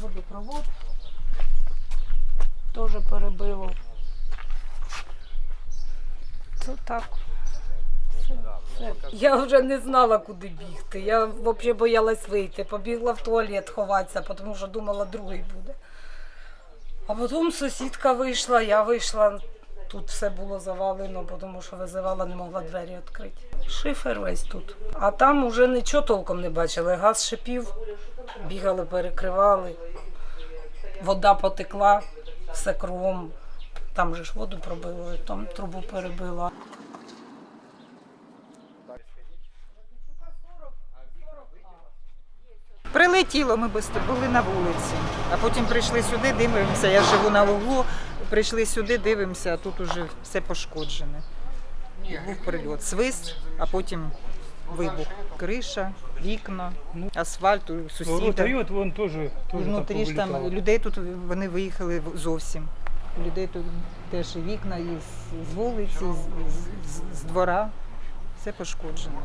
водопровод теж перебило. Це так. Я вже не знала, куди бігти. Я взагалі боялась вийти. Побігла в туалет ховатися, тому що думала, другий буде. А потім сусідка вийшла, я вийшла. Тут все було завалено, тому що визивала, не могла двері відкрити. Шифер весь тут. А там уже нічого толком не бачили. Газ шипів бігали, перекривали. Вода потекла, все кругом. Там же ж воду пробило, там трубу перебила. Прилетіло, ми були на вулиці, а потім прийшли сюди, дивимося. Я живу на углу, прийшли сюди, дивимося, а тут уже все пошкоджене. Був прильот, свист, а потім вибух. Криша, вікна, асфальт, у Ну, сусіда. Ротаріот вон теж теж Внутрі ж там повилітало. людей тут вони виїхали зовсім. Людей тут теж і вікна, і з, з вулиці, з, з, з двора. Все пошкоджено.